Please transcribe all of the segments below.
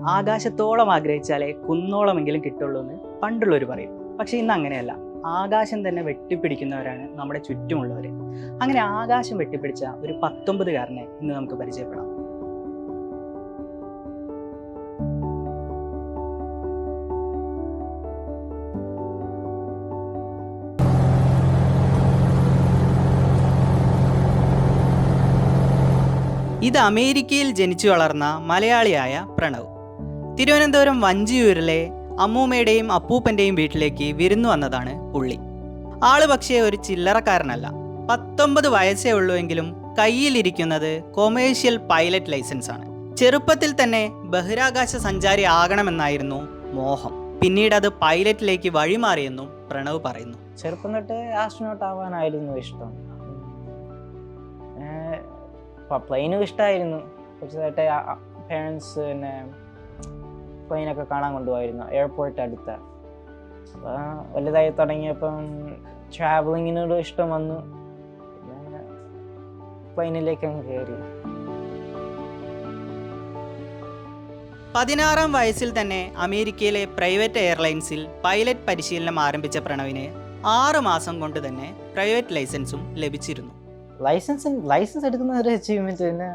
ആകാശത്തോളം ആഗ്രഹിച്ചാലേ കുന്നോളമെങ്കിലും കിട്ടുള്ളൂ എന്ന് പണ്ടുള്ളവർ പറയും. പക്ഷെ ഇന്ന് അങ്ങനെയല്ല ആകാശം തന്നെ വെട്ടിപ്പിടിക്കുന്നവരാണ് നമ്മുടെ ചുറ്റുമുള്ളവർ അങ്ങനെ ആകാശം വെട്ടിപ്പിടിച്ച ഒരു പത്തൊമ്പതുകാരനെ ഇന്ന് നമുക്ക് പരിചയപ്പെടാം. ഇത് അമേരിക്കയിൽ ജനിച്ചു വളർന്ന മലയാളിയായ പ്രണവ്. തിരുവനന്തപുരം വഞ്ചിയൂരിലെ അമ്മൂമ്മയുടെയും അപ്പൂപ്പന്റെയും വീട്ടിലേക്ക് വിരുന്നു വന്നതാണ് പുള്ളി. ആൾ പക്ഷേ ഒരു ചില്ലറക്കാരനല്ല. പത്തൊമ്പത് വയസ്സേ ഉള്ളൂ എങ്കിലും കയ്യിലിരിക്കുന്നത് കൊമേഴ്ഷ്യൽ പൈലറ്റ് ലൈസൻസ് ആണ് ചെറുപ്പത്തിൽ തന്നെ ബഹിരാകാശ സഞ്ചാരി ആകണമെന്നായിരുന്നു മോഹം. പിന്നീട് അത് പൈലറ്റിലേക്ക് വഴിമാറിയെന്നും പ്രണവ് പറയുന്നു. ചെറുപ്പം തൊട്ട് ആസ്ട്രോനോട്ട് ആവാനായിരുന്നു ഇഷ്ടം. പ്ലെയിനും ഇഷ്ടമായിരുന്നു. കുറച്ചതായിട്ട് പേരൻസ് പിന്നെ പ്ലെയിനൊക്കെ കാണാൻ കൊണ്ടുപോയിരുന്നു എയർപോർട്ട് അടുത്ത. അപ്പോൾ വലുതായി തുടങ്ങിയപ്പം ട്രാവലിങ്ങിനോട് ഇഷ്ടം വന്നു. പിന്നെ പ്ലെയിനിലേക്ക് അങ്ങ് കയറി. പതിനാറാം വയസ്സിൽ തന്നെ അമേരിക്കയിലെ പ്രൈവറ്റ് എയർലൈൻസിൽ പൈലറ്റ് പരിശീലനം ആരംഭിച്ച പ്രണവിന് ആറ് മാസം കൊണ്ട് തന്നെ പ്രൈവറ്റ് ലൈസൻസും ലഭിച്ചിരുന്നു. ലൈസൻസ് ലൈസൻസ് എടുക്കുന്ന ഒരു അച്ചീവ്മെന്റ് തന്നെ.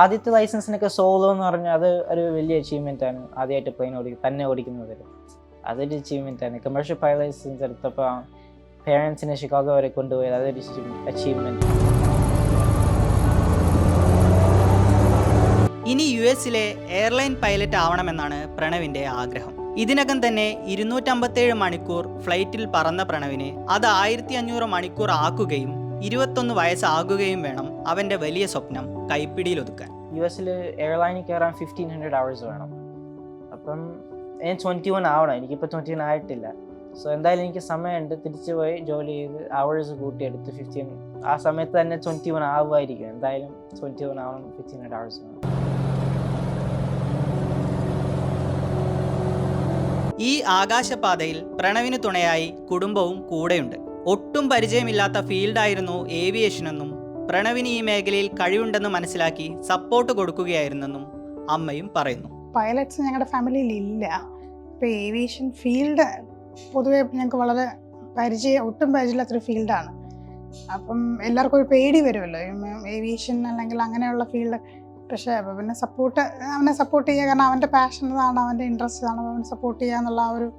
ആദ്യത്തെ ലൈസൻസിനൊക്കെ സോളോ എന്ന് പറഞ്ഞാൽ അത് ഒരു വലിയ അച്ചീവ്മെന്റ് ആണ്. ആദ്യമായിട്ട് പ്ലെയിൻ ഓടി തന്നെ ഓടിക്കുന്നത് അതൊരു അച്ചീവ്മെന്റ് ആണ്. കമേഴ്ഷ്യൽ പൈ ലൈസൻസ് എടുത്തപ്പോൾ പേരൻസിനെ ഷിക്കാഗോ വരെ കൊണ്ടുപോയത് അതൊരു അച്ചീവ്മെന്റ് ഇനി യു എസിലെ എയർലൈൻ പൈലറ്റ് ആവണമെന്നാണ് പ്രണവിന്റെ ആഗ്രഹം. ഇതിനകം തന്നെ ഇരുന്നൂറ്റമ്പത്തേഴ് മണിക്കൂർ ഫ്ലൈറ്റിൽ പറന്ന പ്രണവിനെ അത് ആയിരത്തി അഞ്ഞൂറ് മണിക്കൂർ ആക്കുകയും ഇരുപത്തൊന്ന് വയസ്സാകുകയും വേണം അവന്റെ വലിയ സ്വപ്നം കൈപ്പിടിയിൽ ഒതുക്കാൻ യു എസിൽ എയർലൈനിൽ കയറാൻ ഫിഫ്റ്റീൻ ഹൺഡ്രഡ് അവേഴ്സ് വേണം. അപ്പം ഞാൻ ട്വന്റി വൺ ആവണം. എനിക്കിപ്പോൾ ട്വന്റി വൺ ആയിട്ടില്ല. സോ എന്തായാലും എനിക്ക് സമയമുണ്ട്. തിരിച്ചു പോയി ജോലി ചെയ്ത് അവേഴ്സ് കൂട്ടിയെടുത്ത് ഫിഫ്റ്റീൻ ആ സമയത്ത് തന്നെ ട്വന്റി വൺ ആവുമായിരിക്കും. എന്തായാലും ട്വന്റി വൺ ആവണം ഫിഫ്റ്റീൻ ഹൺഡ്രഡ് അവേഴ്സ് വേണം. ഈ ആകാശപാതയിൽ പ്രണവിന് തുണയായി കുടുംബവും കൂടെയുണ്ട്. ഒട്ടും പരിചയമില്ലാത്ത ഫീൽഡായിരുന്നു ഏവിയേഷൻ എന്നും പ്രണവിന് ഈ മേഖലയിൽ കഴിവുണ്ടെന്ന് മനസ്സിലാക്കി സപ്പോർട്ട് കൊടുക്കുകയായിരുന്നെന്നും അമ്മയും പറയുന്നു. പൈലറ്റ്സ് ഞങ്ങളുടെ ഫാമിലിയിൽ ഇല്ല. ഇപ്പോൾ ഏവിയേഷൻ ഫീൽഡ് പൊതുവെ ഞങ്ങൾക്ക് വളരെ പരിചയം ഒട്ടും പരിചയമില്ലാത്തൊരു ഫീൽഡാണ് അപ്പം എല്ലാവർക്കും ഒരു പേടി വരുമല്ലോ ഏവിയേഷൻ അല്ലെങ്കിൽ അങ്ങനെയുള്ള ഫീൽഡ് പക്ഷേ പിന്നെ സപ്പോർട്ട് അവനെ സപ്പോർട്ട് ചെയ്യുക കാരണം അവന്റെ പാഷൻ അതാണ് അവന്റെ ഇൻട്രസ്റ്റ് ഇതാണ്. അവൻ സപ്പോർട്ട് ചെയ്യുക എന്നുള്ള ആ ഒരു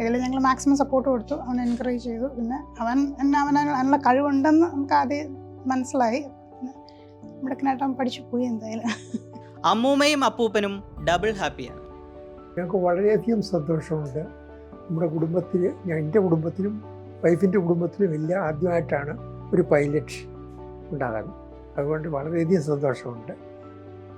ഇതിൽ ഞങ്ങൾ മാക്സിമം സപ്പോർട്ട് കൊടുത്തു. അവനെ എൻകറേജ് ചെയ്തു. പിന്നെ അവൻ എന്നെ അവൻ അതിനുള്ള കഴിവുണ്ടെന്ന് നമുക്ക് ആദ്യം മനസ്സിലായി. പിന്നെ മിടുക്കനായിട്ട് അവൻ പഠിച്ചു പോയി എന്തായാലും. അമ്മൂമ്മയും അപ്പൂപ്പനും ഡബിൾ ഹാപ്പിയാണ് ഞങ്ങൾക്ക് വളരെയധികം സന്തോഷമുണ്ട്. നമ്മുടെ കുടുംബത്തിൽ ഞാൻ എന്റെ കുടുംബത്തിലും വൈഫിന്റെ കുടുംബത്തിലും എല്ലാം ആദ്യമായിട്ടാണ് ഒരു പൈലറ്റ് ഉണ്ടാകുന്നത് അതുകൊണ്ട് വളരെയധികം സന്തോഷമുണ്ട്.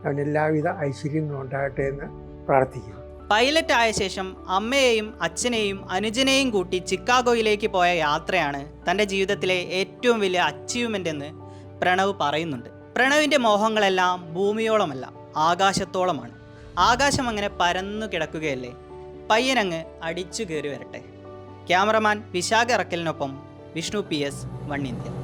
അവൻ എല്ലാവിധ ഐശ്വര്യങ്ങളും ഉണ്ടാകട്ടെ എന്ന് പ്രാർത്ഥിക്കുന്നു. പൈലറ്റ് ആയ ശേഷം അമ്മയെയും അച്ഛനെയും അനുജനെയും കൂട്ടി ചിക്കാഗോയിലേക്ക് പോയ യാത്രയാണ് തന്റെ ജീവിതത്തിലെ ഏറ്റവും വലിയ അച്ചീവ്മെന്റ് എന്ന് പ്രണവ് പറയുന്നുണ്ട്. പ്രണവിന്റെ മോഹങ്ങളെല്ലാം ഭൂമിയോളമല്ല ആകാശത്തോളമാണ്. ആകാശം അങ്ങനെ പരന്നു കിടക്കുകയല്ലേ? പയ്യനങ്ങ് അടിച്ചു കയറി വരട്ടെ. Cameraman Vishakha ഇറക്കലിനൊപ്പം Vishnu P S one India.